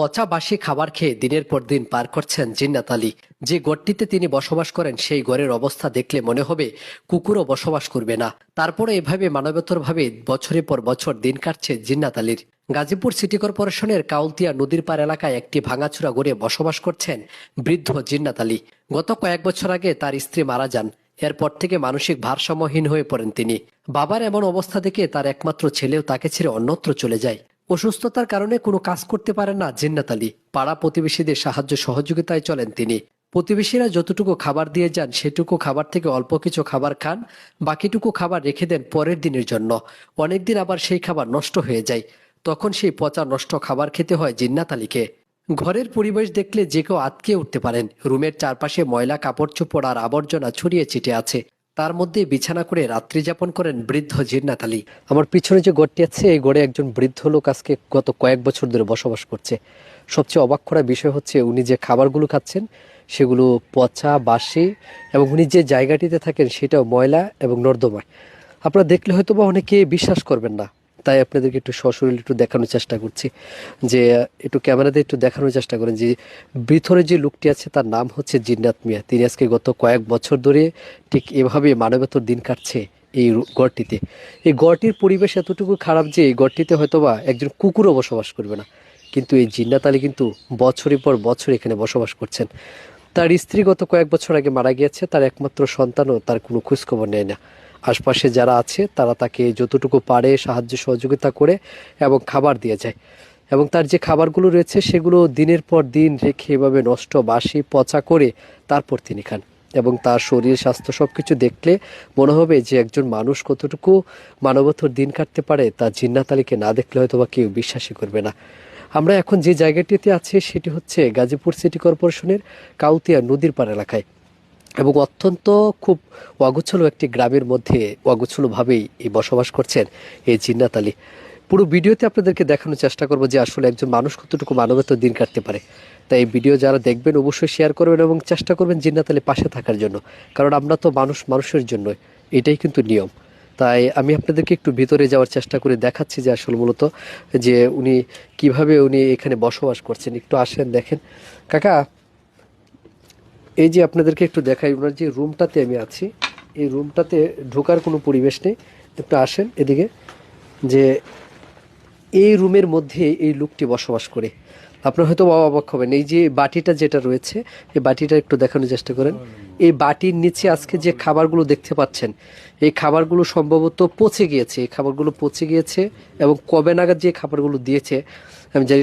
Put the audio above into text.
পচা বাসি খাবার খেয়ে দিনের পর দিন পার করছেন জিন্নাত আলী। যে গড়টিতে তিনি বসবাস করেন, সেই গড়ের অবস্থা দেখলে মনে হবে কুকুরও বসবাস করবে না। তারপরে এভাবে মানবেতরভাবে বছরের পর বছর দিন কাটছে জিন্নাত আলীর। গাজীপুর সিটি কর্পোরেশনের কাউলতিয়া নদীর পার এলাকায় একটি ভাঙাচুরা গড়ে বসবাস করছেন বৃদ্ধ জিন্নাত আলী। গত কয়েক বছর আগে তার স্ত্রী মারা যান। এরপর থেকে মানসিক ভারসাম্যহীন হয়ে পড়েন তিনি। বাবার এমন অবস্থা দেখে তার একমাত্র ছেলেও তাকে ছেড়ে অন্যত্র চলে যায়। অসুস্থতার কারণে কোনো কাজ করতে পারেন না জিন্নাত আলী। পাড়া প্রতিবেশীদের সাহায্য সহযোগিতায় চলেন তিনি। প্রতিবেশীরা যতটুকু খাবার দিয়ে যান, সেটুকু খাবার থেকে অল্প কিছু খাবার খান, বাকিটুকু খাবার রেখে দেন পরের দিনের জন্য। অনেকদিন আবার সেই খাবার নষ্ট হয়ে যায়। তখন সেই পচা নষ্ট খাবার খেতে হয় জিন্নাত আলীকে। ঘরের পরিবেশ দেখলে যে কেউ আটকে উঠতে পারেন। রুমের চারপাশে ময়লা কাপড় চোপড় আর আবর্জনা ছড়িয়ে ছিটে আছে। তার মধ্যে বিছানা করে রাত্রি যাপন করেন বৃদ্ধ জিন্নাত আলী। আমার পিছনে যে গড়টি আছে, এই গড়ে একজন বৃদ্ধ লোক আজকে গত কয়েক বছর ধরে বসবাস করছে। সবচেয়ে অবাক করা বিষয় হচ্ছে, উনি যে খাবারগুলো খাচ্ছেন, সেগুলো পচা, বাসি এবং উনি যে জায়গাটিতে থাকেন সেটাও ময়লা এবং নর্দমায় আপনারা দেখলে হয়তো বা অনেকে বিশ্বাস করবেন না। তাই আপনাদেরকে একটু সশরীর একটু দেখানোর চেষ্টা করছি যে, একটু ক্যামেরাতে একটু দেখানোর চেষ্টা করেন যে, ভিতরে যে লোকটি আছে তার নাম হচ্ছে জিন্নাত মিয়া। তিনি আজকে গত কয়েক বছর ধরে ঠিক এভাবে মানবেতর দিন কাটছে এই গড়টিতে এই গড়টির পরিবেশ এতটুকু খারাপ যে, এই গড়টিতে হয়তোবা একজন কুকুরও বসবাস করবে না। কিন্তু এই জিন্নাত আলী কিন্তু বছরের পর বছর এখানে বসবাস করছেন। তার স্ত্রী গত কয়েক বছর আগে মারা গিয়েছে, তার একমাত্র সন্তানও তার কোনো খোঁজখবর নেয় না। আশপাশে যারা আছে, তারা তাকে যতটুকু পারে সাহায্য সহযোগিতা করে এবং খাবার দিয়ে যায়। এবং তার যে খাবারগুলো রয়েছে, সেগুলো দিনের পর দিন রেখে এভাবে নষ্ট বাসি পচা করে তারপর তিনি খান। এবং তার শরীর, স্বাস্থ্য সব কিছু দেখলে মনে হবে যে একজন মানুষ কতটুকু মানবতর দিন কাটতে পারে, তা জিন্নাত আলীকে না দেখলে হয়তো বা কেউ বিশ্বাসই করবে না। আমরা এখন যে জায়গাটিতে আছি, সেটি হচ্ছে গাজীপুর সিটি কর্পোরেশনের কাউতিয়া নদীর পাড় এলাকায়। এবং অত্যন্ত খুব অগুছল একটি গ্রামের মধ্যে অগুছলভাবেই এই বসবাস করছেন এই জিন্নাত আলী। পুরো ভিডিওতে আপনাদেরকে দেখানোর চেষ্টা করব যে আসলে একজন মানুষ কতটুকু মানবতার দিন কাটতে পারে। তাই এই ভিডিও যারা দেখবেন অবশ্যই শেয়ার করবেন এবং চেষ্টা করবেন জিন্নাত আলী পাশে থাকার জন্য, কারণ আমরা তো মানুষ মানুষের জন্য এটাই কিন্তু নিয়ম। তাই আমি আপনাদেরকে একটু ভিতরে যাওয়ার চেষ্টা করে দেখাচ্ছি যে আসলে মূলত যে উনি কীভাবে উনি এখানে বসবাস করছেন। একটু আসেন, দেখেন। কাকা এই যে আপনাদেরকে একটু দেখাই, ওনার যে রুমটাতে আমি আছি, এই রুমটাতে ঢোকার কোনো পরিবেশ নেই। একটু আসেন এদিকে, যে এই রুমের মধ্যে এই লোকটি বসবাস করে। আপনার হয়তো বাবা অবাক হবেন, এই যে বাটিটা যেটা রয়েছে, এই বাটিটা একটু দেখানোর চেষ্টা করেন। এই বাটির নিচে আজকে যে খাবারগুলো দেখতে পাচ্ছেন, এই খাবারগুলো সম্ভবত পচে গিয়েছে। এই খাবারগুলো পচে গিয়েছে এবং কবে নাগাদ যে খাবারগুলো দিয়েছে, আমি জানি